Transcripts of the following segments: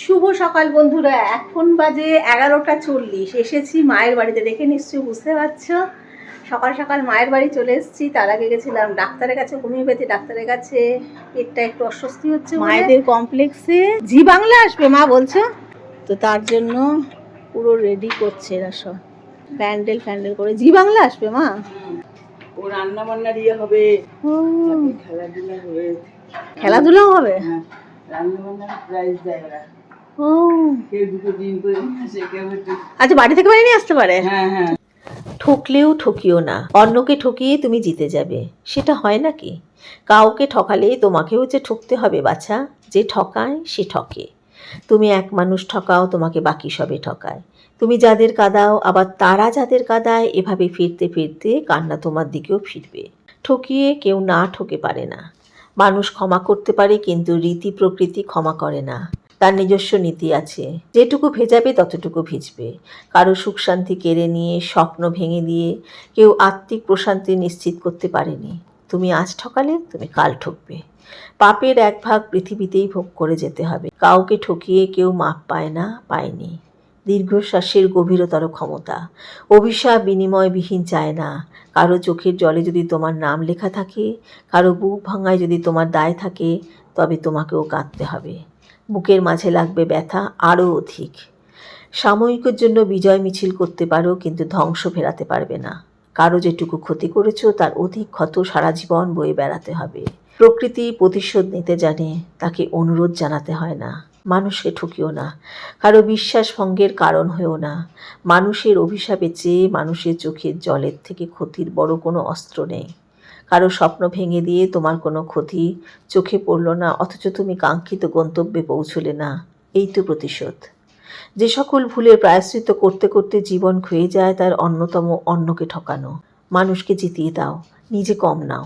সকাল বন্ধুরা এখন বাজে এগারোটা চল্লিশ। এসেছি মায়ের বাড়িতে দেখে নিশ্চয়ই বুঝতে পারছ। সকাল সকাল মায়ের বাড়ি চলে এসেছি তার আগে গেছিলাম ডাক্তারের কাছে হোমিওপ্যাথি ডাক্তারের কাছে। পেটটা একটু অস্বস্তি হচ্ছে মায়েদের কমপ্লেক্সে জি বাংলা আসবে মা বলছো? তো তার জন্য পুরো রেডি করছে এরা সব। প্যান্ডেল ফ্যান্ডেল করে। জি বাংলা আসবে মা। ও রান্না বান্নার ইয়ে হবে। খেলাধুলা হবে। খেলাধুলাও হবে? হ্যাঁ রান্না বান্নার প্রাইজ দেয় ওরা। আচ্ছা বাড়ি থেকে বাড়ি নিয়ে আসতে পারে? হ্যাঁ হ্যাঁ। ঠকলেও ঠকিও না। অন্যকে ঠকিয়ে তুমি জিতে যাবে। সেটা হয় নাকি? কাউকে ঠকালে তোমাকেও যে ঠকতে হবে বাছা। যে ঠকায় সে ঠকে। তুমি এক মানুষ ঠকাও তোমাকে বাকি সবে ঠকায়। তুমি যাদের কাদাও আবার তারা যাদের কাদায় এভাবে ফিরতে ফিরতে কান্না তোমার দিকেও ফিরবে। ঠকিয়ে কেউ না ঠকে পারে না। মানুষ ক্ষমা করতে পারে কিন্তু রীতি প্রকৃতি ক্ষমা করে না। তার নিজস্ব নীতি আছে। যেটুকু ভেজাবে ততটুকু ভিজবে। কারও সুখ শান্তি কেড়ে নিয়ে, স্বপ্ন ভেঙে দিয়ে কেউ আত্মিক প্রশান্তি নিশ্চিত করতে পারেনি। তুমি আজ ঠকালে, তুমি কাল ঠকবে। পাপের এক ভাগ পৃথিবীতেই ভোগ করে যেতে হবে। কাউকে ঠকিয়ে কেউ মাপ পায় না, পায়নি। দীর্ঘশ্বাসের গভীরতর ক্ষমতা। অভিশাপ বিনিময়বিহীন চায় না। কারও চোখের জলে যদি তোমার নাম লেখা থাকে, কারও বুক ভাঙায় যদি তোমার দায় থাকে, তবে তোমাকেও কাঁদতে হবে। বুকের মাঝে লাগবে ব্যথা আরও অধিক। সাময়িকের জন্য বিজয় মিছিল করতে পারো, কিন্তু ধ্বংস ফেরাতে পারবে না। কারও যেটুকু ক্ষতি করেছ, তার অধিক ক্ষত সারা জীবন বয়ে বেড়াতে হবে। প্রকৃতি প্রতিশোধ নিতে জানে, তাকে অনুরোধ জানাতে হয় না। মানুষকে ঠকিও না। কারও বিশ্বাস ভঙ্গের কারণ হয়েও না। মানুষের অভিশাপে চেয়ে মানুষের চোখের জলের থেকে ক্ষতির বড় কোনো অস্ত্র নেই। কারও স্বপ্ন ভেঙে দিয়ে তোমার কোনো ক্ষতি চোখে পড়ল না, অথচ তুমি কাঙ্ক্ষিত গন্তব্যে পৌঁছলে না। এই তো প্রতিশোধ। যে সকল ভুলের প্রায়শ্চিত করতে করতে জীবন ক্ষয়ে যায়, তার অন্যতম অন্যকে ঠকানো। মানুষকে জিতিয়ে দাও, নিজে কম নাও।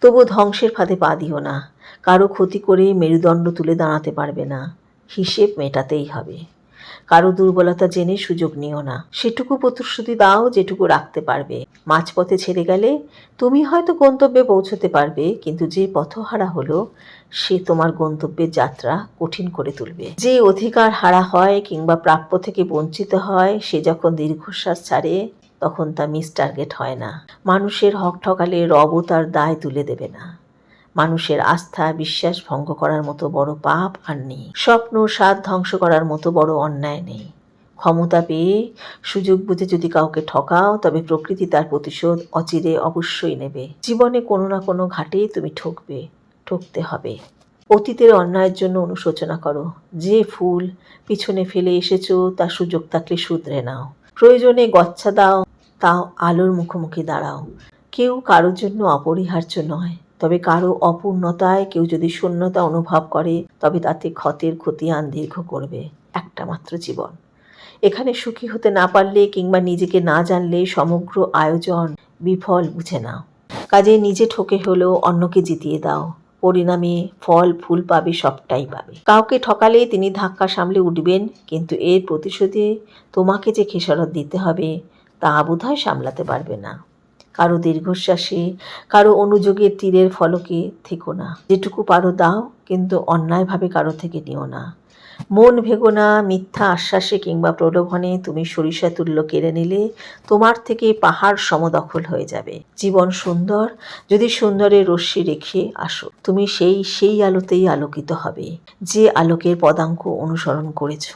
তবু ধ্বংসের ফাঁদে পা দিও না। কারও ক্ষতি করে মেরুদণ্ড তুলে দাঁড়াতে পারবে না। হিসেব মেটাতেই হবে। কারও দুর্বলতা জেনে সুযোগ নিও না। সেটুকু প্রতিশ্রুতি দাও যেটুকু রাখতে পারবে। মাঝপথে ছেড়ে গেলে তুমি হয়তো গন্তব্যে পৌঁছতে পারবে, কিন্তু যে পথহারা হলো, সে তোমার গন্তব্যের যাত্রা কঠিন করে তুলবে। যে অধিকার হারা হয় কিংবা প্রাপ্য থেকে বঞ্চিত হয়, সে যখন দীর্ঘশ্বাস ছাড়ে, তখন তা মিস টার্গেট হয় না। মানুষের হক ঠকালে রবও তার দায় তুলে দেবে না। মানুষের আস্থা, বিশ্বাস ভঙ্গ করার মতো বড় পাপ আর নেই। স্বপ্ন স্বাদ ধ্বংস করার মতো বড় অন্যায় নেই। ক্ষমতা পেয়ে সুযোগ বুঝে যদি কাউকে ঠকাও, তবে প্রকৃতি তার প্রতিশোধ অচিরে অবশ্যই নেবে। জীবনে কোনো না কোনো ঘাটেই তুমি ঠকবে, ঠকতে হবে। অতীতের অন্যায়ের জন্য অনুশোচনা করো। যে ফুল পিছনে ফেলে এসেছ, তার সুযোগ থাকলে শুধরে নাও। প্রয়োজনে গচ্ছা দাও, তাও আলোর মুখোমুখি দাঁড়াও। কেউ কারোর জন্য অপরিহার্য নয়। তবে কারও অপূর্ণতায় কেউ যদি শূন্যতা অনুভব করে, তবে তাতে ক্ষতের ক্ষতিয়ান দীর্ঘ করবে। একটা মাত্র জীবন। এখানে সুখী হতে না পারলে কিংবা নিজেকে না জানলে সমগ্র আয়োজন বিফল বুঝে নাও। কাজে নিজে ঠকে হলেও অন্যকে জিতিয়ে দাও। পরিণামে ফল, ফুল পাবে, সবটাই পাবে। কাউকে ঠকালে তিনি ধাক্কা সামলে উঠবেন, কিন্তু এর প্রতিশোধে তোমাকে যে খেসারত দিতে হবে, তা বোধহয় সামলাতে পারবে না। কারও দীর্ঘশ্বাসে, কারও অনুযোগের তীরের ফলকে থেকো না। যেটুকু পারো দাও, কিন্তু অন্যায়ভাবে কারও থেকে নিও না। মন ভেগো না, মিথ্যা আশ্বাসে কিংবা প্রলোভনে তুমি সরিষা তুল্য কেড়ে নিলে তোমার থেকে পাহাড় সমদখল হয়ে যাবে। জীবন সুন্দর, যদি সুন্দরের রশ্মি রেখে আসো, তুমি সেই সেই আলোতেই আলোকিত হবে। যে আলোকের পদাঙ্ক অনুসরণ করেছ।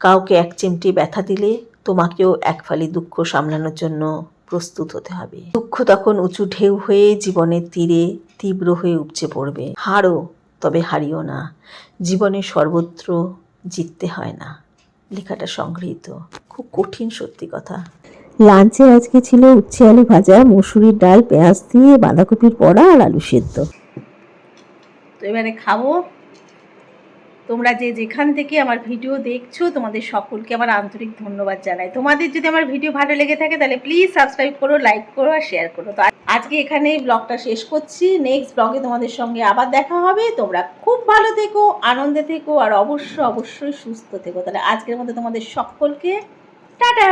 কাউকে এক চিমটি ব্যথা দিলে তোমাকেও এক ফালি দুঃখ সামলানোর জন্য প্রস্তুত হতে হবে। দুঃখ তখন উঁচু ঢেউ হয়ে জীবনের তীরে তীব্র হয়ে উপচে পড়বে। হারো তবে হারিও না। জীবনে সর্বত্র জিততে হয় না। লেখাটা সংগৃহীত। খুব কঠিন সত্যি কথা। লাঞ্চে আজকে ছিল উচ্ছে আলু ভাজা মসুরির ডাল পেঁয়াজ দিয়ে বাঁধাকপির বড়া আর আলু সেদ্ধ। তো এবারে খাব। তোমরা যে যেখান থেকে আমার ভিডিও দেখছ, তোমাদের সকলকে আমার আন্তরিক ধন্যবাদ জানাই। তোমাদের যদি আমার ভিডিও ভালো লেগে থাকে, তাহলে প্লিজ সাবস্ক্রাইব করো লাইক করো আর শেয়ার করো। তো আজকে এখানে ব্লগটা শেষ করছি। নেক্সট ব্লগে তোমাদের সঙ্গে আবার দেখা হবে। তোমরা খুব ভালো থেকো, আনন্দে থেকো আর অবশ্যই অবশ্যই সুস্থ থেকো। তাহলে আজকের মধ্যে তোমাদের সকলকে টাটা!